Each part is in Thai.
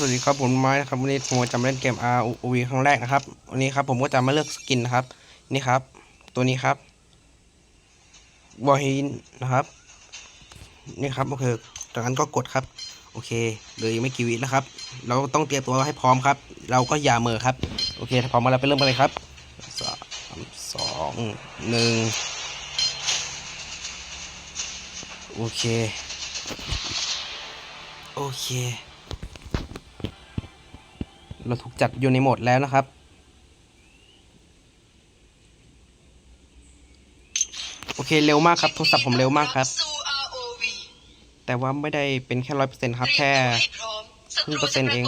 สวัสดีครับผมไม้นะครับวันนี้ผมจะมาเล่นเกม ROV ครั้งแรกนะครับวันนี้ครับผมก็จะมาเลือกสกินนะครับ นี่ครับ ตัวนี้ครับวอฮินนะครับ นี่ครับโอเคจากนั้นก็กดครับ โอเคเลยไม่กี่วินะครับ เราต้องเตรียมตัวให้พร้อมครับ เราก็อย่าเมอครับ โอเคถ้าพร้อมมาแล้วไปเริ่มกันเลยครับสามสองหนึ่งโอเค โอเค เราถูกจัดอยู่ในโหมดแล้วนะครับ โอเคเร็วมากครับโทรศัพท์ผมเร็วมากครับสู่ ROV แต่ว่าไม่ได้เป็นแค่ร้อยเปอร์เซ็นต์ครับแค่ครึ่งเปอร์เซ็นต์เอง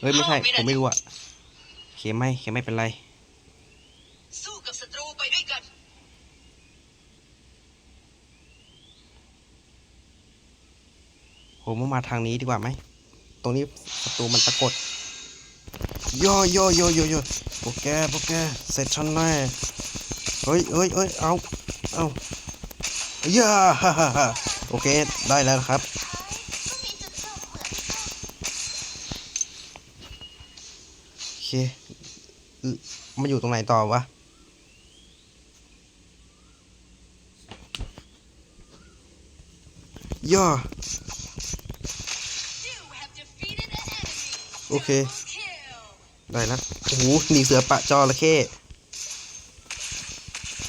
เฮ้ยไม่ใช่ผมไม่รู้อะโอเคไม่โอเคไม่เป็นไรสู้กับศัตรูไปด้วยกันผมว่ามาทางนี้ดีกว่าไหม ตรงนี้ศัตรูมันปรากฏ โย่โย่โย่โย่โย่พวกแกพวกแกเสร็จฉันแน่เฮ้ยเฮ้ยเฮ้ยเอาเอาย่าฮ่าฮ่าฮ่าโอเคได้แล้วครับโอเคมาอยู่ตรงไหนต่อวะย่อโอเค ได้แล้วโอ้โหหนีเสือปะจอระเข้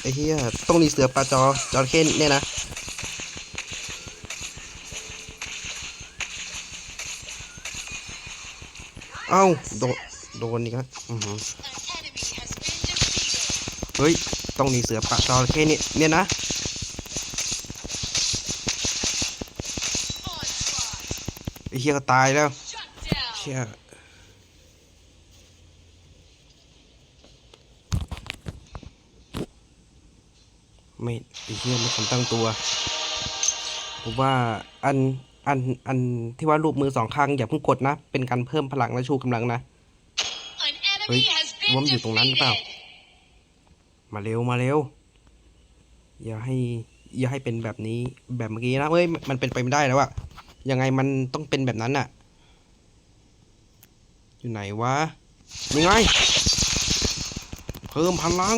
ไอ้เหี้ยต้องหนีเสือปะจอจระเข้เนี่ยนะเอ้าโดนโดนอีกแล้วเฮ้ย ต้องหนีเสือปะจอระเข้เนี่ยเนี่ยนะไอ้เหี้ยก็ตายแล้วเชี่ย ไม่ไอ้เหี้ยไม่ทันตั้งตัวผมว่าอันอันอันที่ว่ารูปมือสองข้างอย่าเพิ่งกดนะ เป็นการเพิ่มพลังและชูกำลังนะ เฮ้ยว่ามันอยู่ตรงนั้นหรือเปล่า มาเร็วมาเร็ว อย่าให้ อย่าให้เป็นแบบนี้แบบเมื่อกี้นะเอ้ยมันเป็นไปไม่ได้แล้วอะยังไงมันต้องเป็นแบบนั้นอะอยู่ไหนวะยังไง เพิ่มพลัง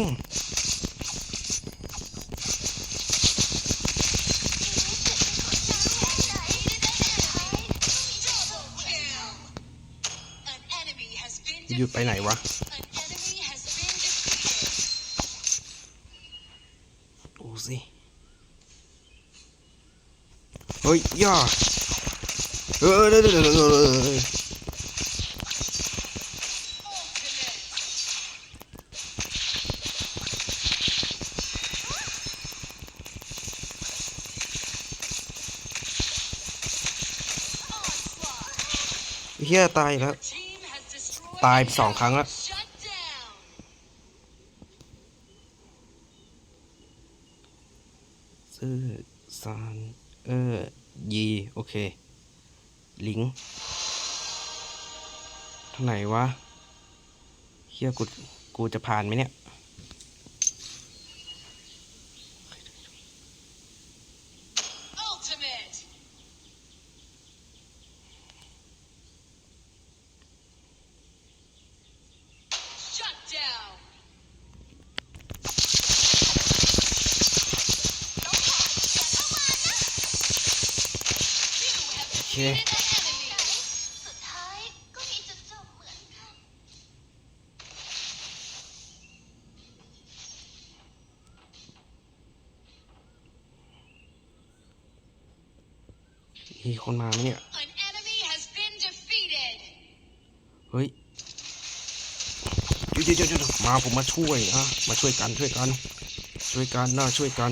หยุดไปไหนวะ ดูสิ เฮ้ยย่าเออเดี๋ยวเดี๋ยวเดี๋ยวเดี๋ยวเฮียตายอีกแล้ว ตายสองครั้งแล้วซื้อซานเออยีโอเค ลิงทางไหนวะเฮียกู กูจะผ่านไหมเนี่ย Ultimate ชัดดาวน์ โอเค สุดท้ายก็มีจุดจบเหมือนกัน มีคนมาไหมเนี่ย An enemy has been defeated เฮ้ยเดี๋ยวเดี๋ยวเดี๋ยวมาผมมาช่วยอะมาช่วยกันช่วยกัน ช่วยกันนะช่วยกัน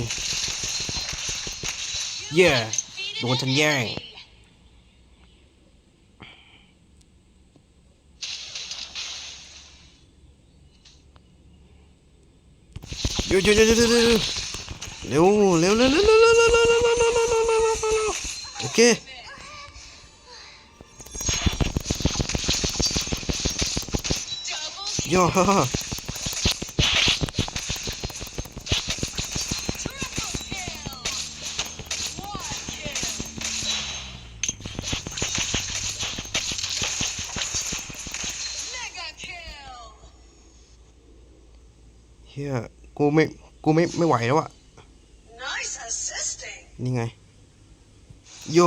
เย่โดนฉันแย่งเดี๋ยวเดี๋ยวเดี๋ยวเดี๋ยวเดี๋ยวเร็วเร็วเร็วเร็ว ok Yo. Yeah, cô mới cô mới mới quẩy đó ạ. Nice assisting. Nhìn này. โย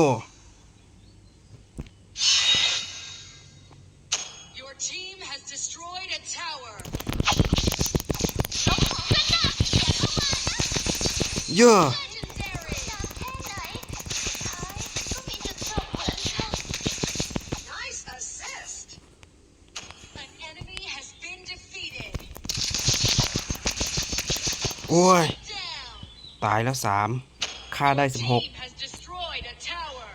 Your team has destroyed a tower. ลบของกันนะอย่าเข้ามานะโย Legendary นานแค่ไหนสุดท้ายก็มีจุดจบเหมือนกัน Nice assist. An enemy has been defeated. โอ้ย Down. ตายแล้วสามฆ่าได้สิบหก Team has destroyed a tower.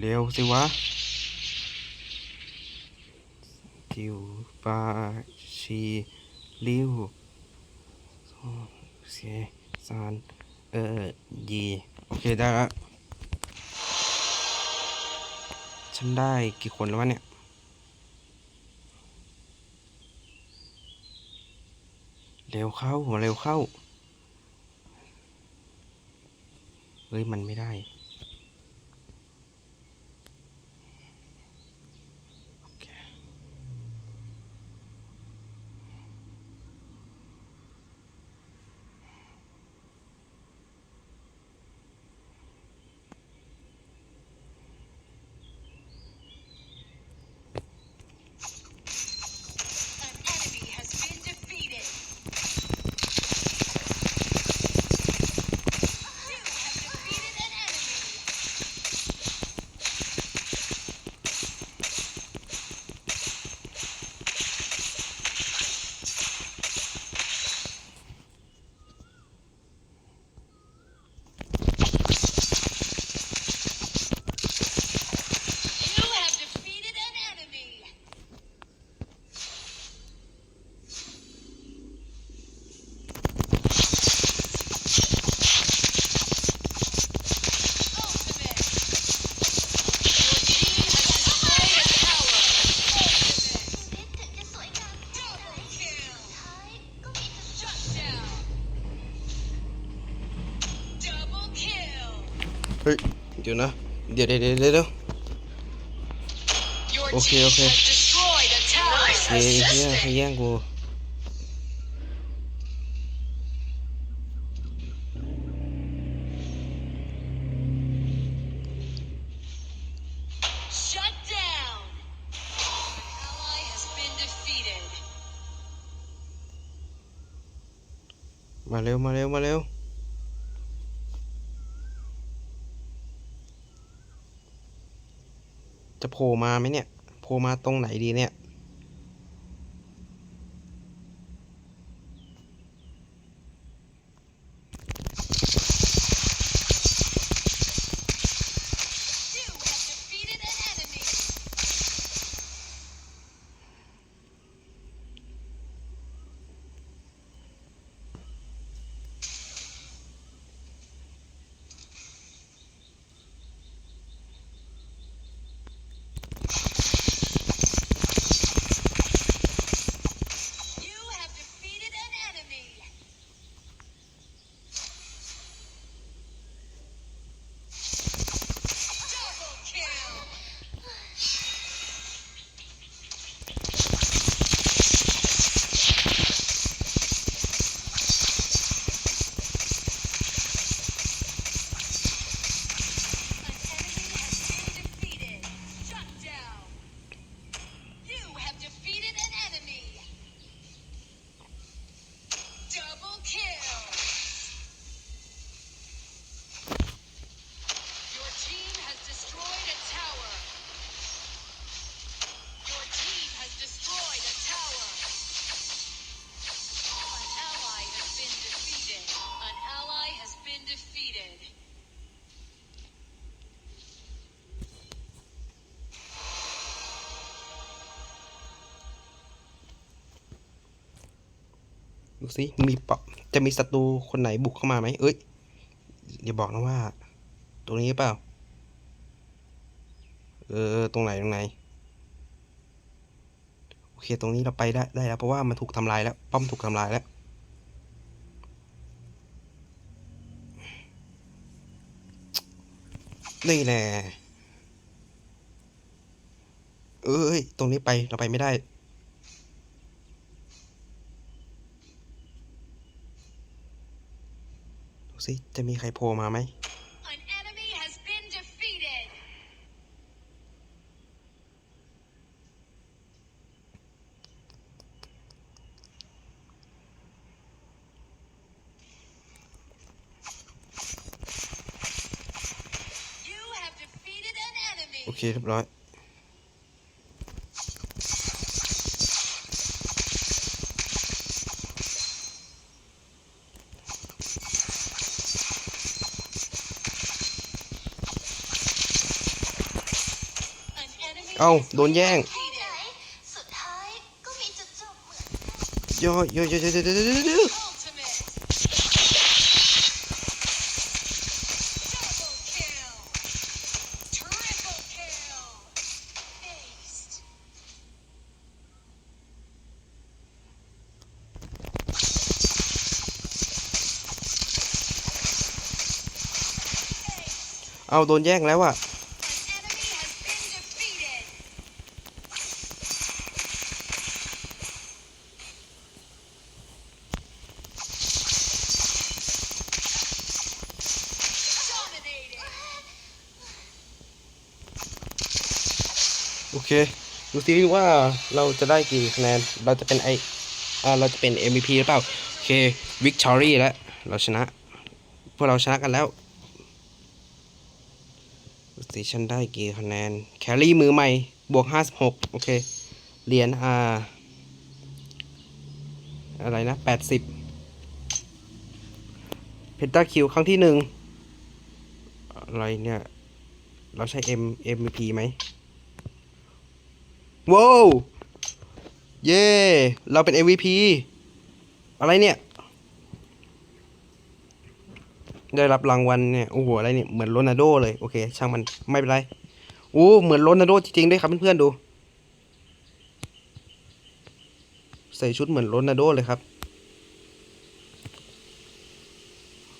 เร็วสิวะจิวปาชีลิวโซเซซานเออยีโอเคได้แล้วฉันได้กี่คนแล้ววะเนี่ยเร็วเข้าเร็วเข้า เฮ้ย มันไม่ได้ เดี๋ยวนะ เดี๋ยวเดี๋ยวเดี๋ยวเดี๋ยว Your Okay, team okay. has destroyed a tower. เฮ้ยเฮียใครแย่งกู Shut down. An ally has been defeated. มาเร็ว มาเร็ว มาเร็ว จะโผล่มาไหมเนี่ย โผล่มาตรงไหนดีเนี่ย ดูสิมีปะจะมีศัตรูคนไหนบุกเข้ามาไหมเอ้ยอย่าบอกนะว่า ตรงนี้เปล่า เออ ตรงไหนตรงไหน โอเค ตรงนี้เราไปได้ได้แล้วเพราะว่ามันถูกทำลายแล้ว ป้อมถูกทำลายแล้ว นี่แน่เอ้ย ตรงนี้ไปเราไปไม่ได้ สิจะมีใครโผล่มาไหม An enemy has been defeated. You have defeated an enemy. โอเคเรียบร้อย เอาโดนแย่งย่อย่อย่อยย่อยย่อยย่อย่อเอาโดนแย่งแล้วอะ เค ดูซิว่าเราจะได้กี่คะแนน เราจะเป็นไอเราจะเป็น MVP หรือเปล่า โอเค Victory แล้ว เราชนะ พวกเราชนะกันแล้วดูสิฉันได้กี่คะแนน แครี่มือใหม่ บวก 56 โอเค เหรียญอ่า อะไรนะ 80 เพนตาคิวครั้งที่หนึ่งอะไรเนี่ย เราใช้ M MVP ไหม ว้าวเย้เราเป็น MVP อะไรเนี่ย ได้รับรางวัลเนี่ย โอ้โห อะไรเนี่ย เหมือนโรนัลโดเลย โอเค ช่างมัน ไม่เป็นไร โอ้ เหมือนโรนัลโดจริงๆด้วยครับเพื่อนๆดู ใส่ชุดเหมือนโรนัลโดเลยครับ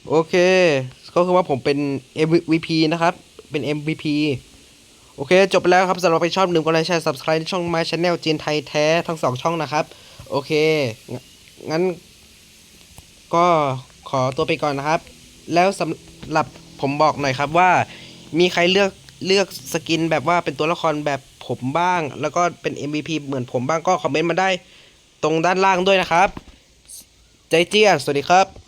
โอเค ก็คือว่าผมเป็น MVP นะครับ เป็น MVP โอเค จบไปแล้วครับสำหรับใครชอบหนึ่งกดไลค์แชร์ subscribe ช่อง My Channel จีนไทยแท้ทั้งสองช่องนะครับ โอเค งั้น ก็ขอตัวไปก่อนนะครับ แล้วสำหรับผมบอกหน่อยครับว่า มีใครเลือกเลือกสกินแบบว่าเป็นตัวละครแบบผมบ้าง แล้วก็เป็น MVP เหมือนผมบ้างก็คอมเมนต์มาได้ตรงด้านล่างด้วยนะครับ ใจเจียสวัสดีครับ